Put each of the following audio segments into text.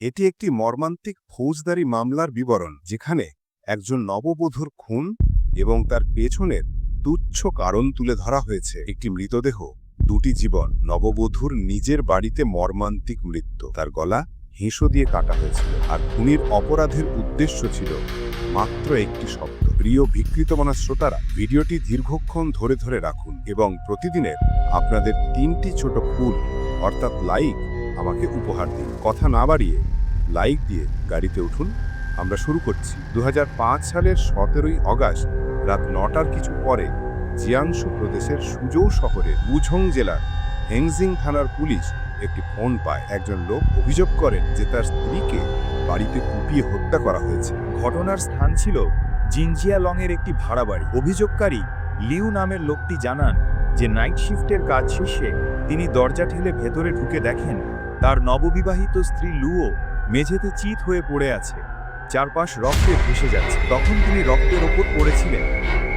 এটি একটি মর্মান্তিক ফৌজদারি মামলার বিবরণ, যেখানে একজন নববধূর খুন এবং তার পেছনের তুচ্ছ কারণ তুলে ধরা হয়েছে। একটি মৃতদেহ, দুটি জীবন, নববধূর নিজের বাড়িতে মর্মান্তিক মৃত্যু। তার গলা হেঁসো দিয়ে কাটা হয়েছিল আর খুনির অপরাধের উদ্দেশ্য ছিল মাত্র একটি শব্দ। প্রিয় বিকৃতমনা শ্রোতারা, ভিডিওটি দীর্ঘক্ষণ ধরে ধরে রাখুন এবং প্রতিদিনের আপনাদের তিনটি ছোট ফুল অর্থাৎ লাইক আমাকে উপহার দিন। কথা না বাড়িয়ে লাইক দিয়ে গাড়িতে উঠুন। আমরা শুরু করছি। দু হাজার পাঁচ সালের সতেরোই অগাস্ট, রাত নটার কিছু পরে জিয়াংশু প্রদেশের সুজৌ শহরে উঝং জেলার হেংজিং থানার পুলিশ একটি ফোন পায়। একজন লোক অভিযোগ করেন যে তার স্ত্রীকে বাড়িতে কুপিয়ে হত্যা করা হয়েছে। ঘটনার স্থান ছিল জিনজিয়ালংয়ের একটি ভাড়া বাড়ি। অভিযোগকারী লিউ নামের লোকটি জানান যে নাইট শিফটের কাজ শেষে তিনি দরজা ঠেলে ভেতরে ঢুকে দেখেন তার নববিবাহিত স্ত্রী লুও মেঝেতে চিত হয়ে পড়ে আছে। চারপাশ রক্তে ভেসে যাচ্ছে। তখন তিনি রক্তের ওপর পড়েছিলেন।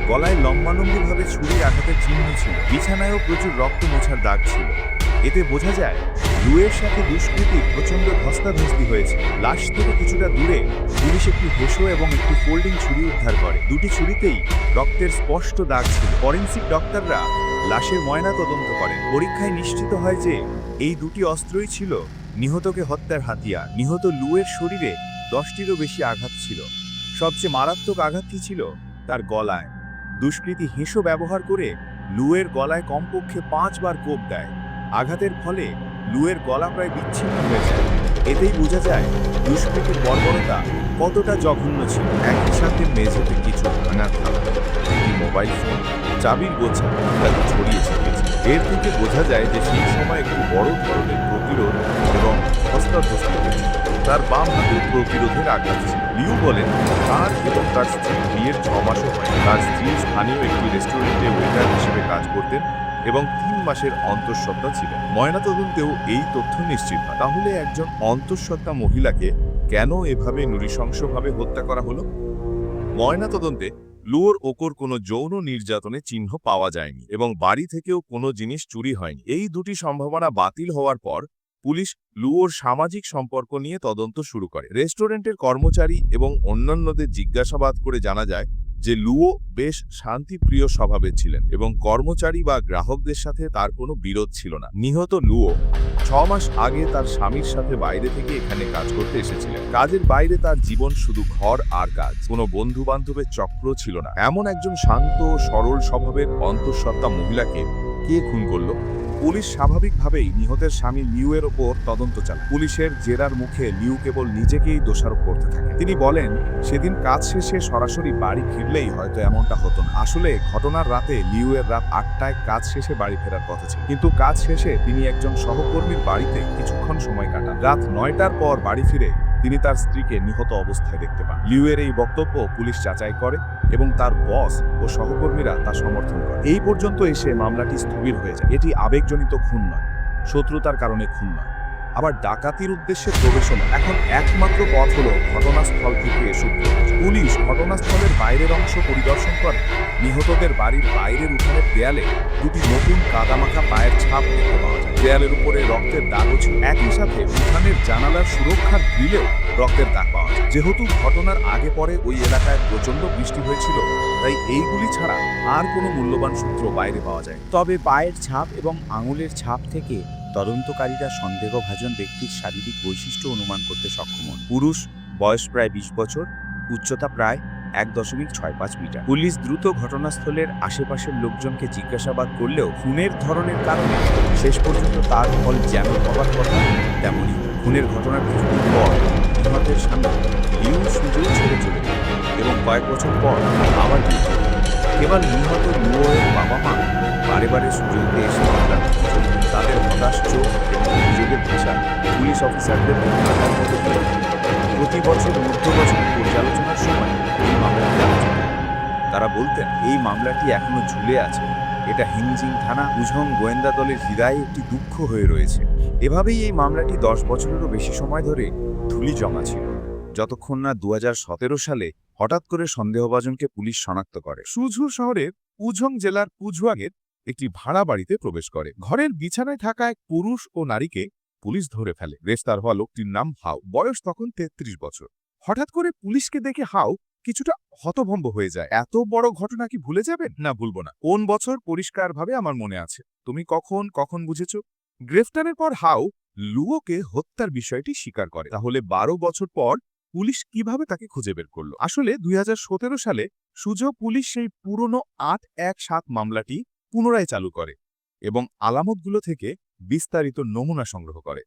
গলায় লম্বালম্বিভাবে ছুরির আঘাতের চিহ্ন ছিল। বিছানায়ও প্রচুর রক্ত মোছার দাগ ছিল। এতে বোঝা যায়, লুয়ের সাথে দুষ্কৃতী প্রচণ্ড ধস্তাধস্তি হয়েছে। লাশ থেকে কিছুটা দূরে পুলিশ একটি হেসো এবং একটি ফোল্ডিং ছুরি উদ্ধার করে। দুটি ছুরিতেই রক্তের স্পষ্ট দাগ ছিল। ফরেন্সিক ডক্টররা লাশের ময়না তদন্ত করেন। পরীক্ষায় নিশ্চিত হয় যে এই দুটি অস্ত্রই ছিল নিহতকে হত্যার হাতিয়ার। নিহত লুয়ের শরীরে দশটিরও বেশি আঘাত ছিল। সবচেয়ে মারাত্মক আঘাতটি ছিল? তার গলায়। দুষ্কৃতী হেঁসো ব্যবহার করে লুয়ের গলায় কমপক্ষে পাঁচবার কোপ দেয়। আঘাতের ফলে লুয়ের গলা প্রায় বিচ্ছিন্ন হয়ে যায়। এতেই বোঝা যায় দুষ্কৃতির বর্বরতা কতটা জঘন্য ছিল। একই সাথে মেঝেতে কিছু ভাঙা থালা মোবাইল ফোন চাবির গোছা ইত্যাদি ছড়িয়ে এর থেকে বোঝা যায় যে সেই সময় একটি বড় ধরনের প্রতিরোধ এবং হস্তাধস্তি হয়েছে। তার বাম হাতে প্রতিরোধের আঘাত ছিল। লিউ বলেন, তার এবং তার স্ত্রী বিয়ের ছ মাসও হয়। তার স্ত্রী স্থানীয় একটি রেস্টুরেন্টে ওয়েটার হিসেবে কাজ করতেন এবং তিন মাসের অন্তঃসত্ত্বা ছিলেন। ময়নাতদন্তেও এই তথ্য নিশ্চিত হয় তাহলে একজন অন্তঃসত্ত্বা মহিলাকে কেন এভাবে নৃশংসভাবে হত্যা করা হলো? ময়নাতদন্তে লুয়োর ওকর কোনো যৌন নির্যাতনে চিহ্ন পাওয়া যায়নি এবং বাড়ি থেকেও কোনো জিনিস চুরি হয়নি। এই দুটি সম্ভাবনা বাতিল হওয়ার পর পুলিশ লুয়োর সামাজিক সম্পর্ক নিয়ে তদন্ত শুরু করে। রেস্টুরেন্টের কর্মচারী এবং অন্যান্যদের জিজ্ঞাসাবাদ করে জানা যায় যে লুও বেশ শান্তিপ্রিয় স্বভাবের ছিলেন এবং কর্মচারী বা গ্রাহকদের সাথে তার কোনো বিরোধ ছিল না। নিহত লুও ছ মাস আগে তার স্বামীর সাথে বাইরে থেকে এখানে কাজ করতে এসেছিলেন। কাজের বাইরে তার জীবন শুধু ঘর আর কাজ। কোনো বন্ধু বান্ধবের চক্র ছিল না। এমন একজন শান্ত, সরল স্বভাবের অন্তঃসত্ত্বা মহিলাকে কে খুন করল? পুলিশ স্বাভাবিকভাবেই নিহতের স্বামী লিউয়ের ওপর তদন্ত চালায়। পুলিশের জেরার মুখে লিউ কেবল নিজেকেই দোষারোপ করতে থাকে। তিনি বলেন, সেদিন কাজ শেষে সরাসরি বাড়ি ফিরলেই হয়তো এমনটা হতো না। আসলে ঘটনার রাতে লিউয়ের রাত আটটায় কাজ শেষে বাড়ি ফেরার কথা ছিল। কিন্তু কাজ শেষে তিনি একজন সহকর্মীর বাড়িতে কিছুক্ষণ সময় কাটান। রাত নয়টার পর বাড়ি ফিরে তিনি তার স্ত্রীকে নিহত অবস্থায় দেখতে পান। লিউয়ের এই বক্তব্য পুলিশ যাচাই করে এবং তার বস ও সহকর্মীরা তা সমর্থন করে। এই পর্যন্ত এসে মামলাটি স্থবির হয়ে যায়। এটি আবেগজনিত খুন নয়, শত্রুতার কারণে খুন নয়। আবার ডাকাতির উদ্দেশ্যে প্রবেশন। এখন একমাত্র পথ হলো ঘটনাস্থল থেকে সূত্র পুলিশ ঘটনাস্থলের বাইরের অংশ পরিদর্শন করে। নিহতদের বাড়ির বাইরের উঠানের দেয়ালে দুটি নতুন কাদামাখা পায়ের ছাপ দেখতে পাওয়া যায়। দেয়ালের উপরে রক্তের দাগও ছিল একই সাথে উঠানের জানালার সুরক্ষার গ্রিলেও রক্তের দাগ পাওয়া যায়। যেহেতু ঘটনার আগে পরে ওই এলাকায় প্রচণ্ড বৃষ্টি হয়েছিল, তাই এইগুলি ছাড়া আর কোনো মূল্যবান সূত্র বাইরে পাওয়া যায় তবে পায়ের ছাপ এবং আঙুলের ছাপ থেকে তদন্তকারীরা সন্দেহভাজন ব্যক্তির শারীরিক বৈশিষ্ট্য অনুমান করতে সক্ষম হন। পুরুষ, বয়স প্রায় বিশ বছর, উচ্চতা প্রায় এক দশমিক ছয় পাঁচ মিটার। পুলিশ দ্রুত ঘটনাস্থলের আশেপাশের লোকজনকে জিজ্ঞাসাবাদ করলেও খুনের ধরনের কারণে শেষ পর্যন্ত তার ফল যেমন হবার কথা তেমনই খুনের ঘটনার কিছুদিন পর নিহতের সামনে লিউ সুযোগ ছেড়ে চলে এবং কয়েক বছর পর আবার কেবল নিহত লুয়োয়ের বাবা মা বারে বারে সুযোগ দিয়ে এসে। তাদের হতাশ চোখ ভাষা পুলিশ অফিসারদের প্রতি বছর মধ্য বছর পর্যালোচনার সময় এই মামলাটি আলোচনা তারা বলতেন, এই মামলাটি এখনও ঝুলে আছে। এটা হিংজিং থানা, উঝং গোয়েন্দা দলের হৃদয়ে একটি দুঃখ হয়ে রয়েছে। এভাবেই এই মামলাটি দশ বছরেরও বেশি সময় ধরে ধুলি জমা ছিল। যতক্ষণ না দু হাজার সতেরো সালে হঠাৎ করে সন্দেহভাজনকে পুলিশ শনাক্ত করে। সুঝু শহরের উঝং জেলার পুঝুয়াগের একটি ভাড়া বাড়িতে প্রবেশ করে। ঘরের বিছানায় থাকা এক পুরুষ ও নারীকে পুলিশ ধরে ফেলে। গ্রেফতার হওয়া লোকটির নাম হাউ বয়স তখন তেত্রিশ বছর। হঠাৎ করে পুলিশকে দেখে হাউ কিছুটা হতভম্ব হয়ে যায়। এত বড় ঘটনা কি ভুলে যাবেন? না, ভুলবো না। কোন বছর? পরিষ্কারভাবে আমার মনে আছে। তুমি কখন? কখন বুঝেছ? গ্রেফতারের পর হাউ লুয়োকে হত্যার বিষয়টি স্বীকার করে। তাহলে বারো বছর পর পুলিশ কীভাবে তাকে খুঁজে বের করল? আসলে দুই হাজার সতেরো সালে সুজো পুলিশ সেই পুরনো আট এক সাত মামলাটি পুনরায় চালু করে এবং আলামতগুলো থেকে বিস্তারিত নমুনা সংগ্রহ করে।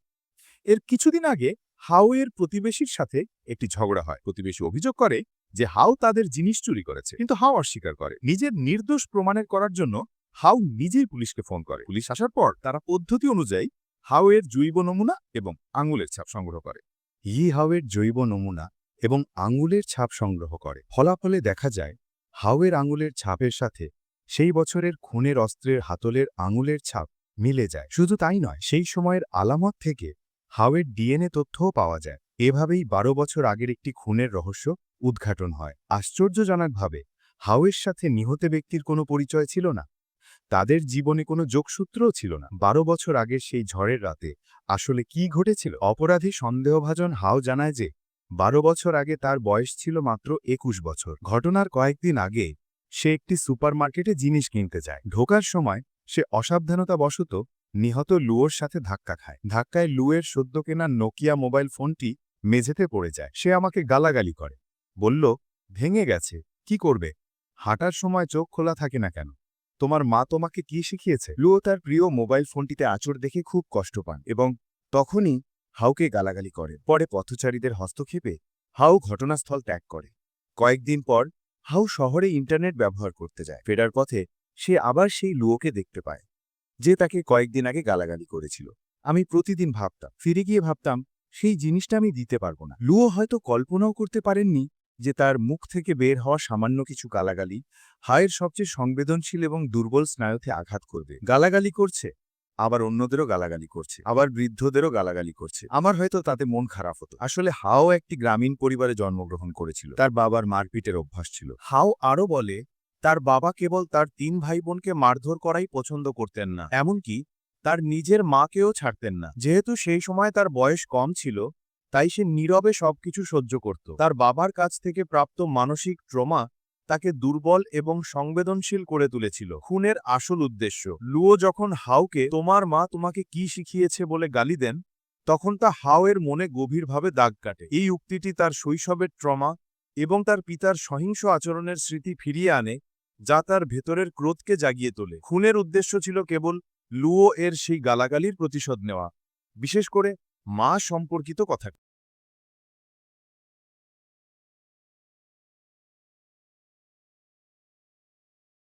এর কিছুদিন আগে হাউ এর প্রতিবেশীর সাথে একটি ঝগড়া হয়। প্রতিবেশী অভিযোগ করে যে হাউ তাদের জিনিস চুরি করেছে, কিন্তু হাউ অস্বীকার করে। নিজের নির্দোষ প্রমাণের করার জন্য হাউ নিজেই পুলিশকে ফোন করে। পুলিশ আসার পর তারা পদ্ধতি অনুযায়ী হাউ এর জৈব নমুনা এবং আঙুলের ছাপ সংগ্রহ করে। ই হাউয়ের জৈব নমুনা এবং আঙুলের ছাপ সংগ্রহ করে। ফলাফলে দেখা যায়, হাওয়ের আঙুলের ছাপের সাথে সেই বছরের খুনের অস্ত্রের হাতলের আঙুলের ছাপ মিলে যায়। শুধু তাই নয়, সেই সময়ের আলামত থেকে হাওয়ের ডিএনএ তথ্যও পাওয়া যায়। এভাবেই বারো বছর আগের একটি খুনের রহস্য উদ্ঘাটন হয়। আশ্চর্যজনকভাবে, হাওয়ের সাথে নিহত ব্যক্তির কোনো পরিচয় ছিল না। তাদের জীবনে কোনো যোগসূত্রও ছিল না। বারো বছর আগের সেই ঝড়ের রাতে আসলে কি ঘটেছিল? অপরাধী সন্দেহভাজন হাও জানায় যে, বারো বছর আগে তার বয়স ছিল মাত্র একুশ বছর। ঘটনার কয়েকদিন আগে সে একটি সুপারমার্কেটে জিনিস কিনতে যায়। ঢোকার সময় সে অসাবধানতা অসাবধানতাবশত নিহত লুয়োর সাথে ধাক্কা খায়। ধাক্কায় লুয়ের সদ্য কেনা নোকিয়া মোবাইল ফোনটি মেঝেতে পড়ে যায়। সে আমাকে গালাগালি করে। বলল, ভেঙে গেছে। কি করবে? হাঁটার সময় চোখ খোলা থাকে না কেন? তোমার মা তোমাকে কি শিখিয়েছে? লুয়ো তার প্রিয় মোবাইল ফোনটিতে আঁচড় দেখে খুব কষ্ট পান এবং তখনই হাউকে গালাগালি করে। পরে পথচারীদের হস্তক্ষেপে হাউ ঘটনাস্থল ত্যাগ করে। কয়েকদিন পর হাউ শহরে ইন্টারনেট ব্যবহার করতে যায়। ফেরার পথে সে আবার সেই লুয়োকে দেখতে পায়, যে তাকে কয়েকদিন আগে গালাগালি করেছিল। আমি প্রতিদিন ভাবতাম, ফিরে গিয়ে ভাবতাম, সেই জিনিসটা আমি দিতে পারব না। লুয়ো হয়তো কল্পনাও করতে পারেননি যে তার মুখ থেকে বের হওয়া সামান্য কিছু গালাগালি হায়ের সবচেয়ে সংবেদনশীল এবং দুর্বল স্নায়ুতে আঘাত করবে। গালাগালি করছে আবার অন্যদেরও গালাগালি করছে, আবার বৃদ্ধদেরও গালাগালি করছে। আমার হয়তো তাতে মন খারাপ হতো। আসলে হাও একটি গ্রামীণ পরিবারে জন্মগ্রহণ করেছিল। তার বাবার মারপিটের অভ্যাস ছিল। হাও আরও বলে, তার বাবা কেবল তার তিন ভাই বোনকে মারধর করাই পছন্দ করতেন না, এমনকি তার নিজের মাকেও ছাড়তেন না। যেহেতু সেই সময় তার বয়স কম ছিল, তাই সে নীরবে সবকিছু সহ্য করত। তার বাবার কাছ থেকে প্রাপ্ত মানসিক ট্রমা তাকে দুর্বল এবং সংবেদনশীল করে তুলেছিল। খুনের আসল উদ্দেশ্য। লুও যখন হাউকে তোমার মা তোমাকে কি শিখিয়েছে বলে গালি দেন? তখন তা হাওয়ের মনে গভীরভাবে দাগ কাটে। এই উক্তিটি তার শৈশবের ট্রমা এবং তার পিতার সহিংস আচরণের স্মৃতি ফিরিয়ে আনে, যা তার ভেতরের ক্রোধকে জাগিয়ে তোলে। খুনের উদ্দেশ্য ছিল কেবল লুও এর সেই গালাগালির প্রতিশোধ নেওয়া। বিশেষ করে মা সম্পর্কিত কথা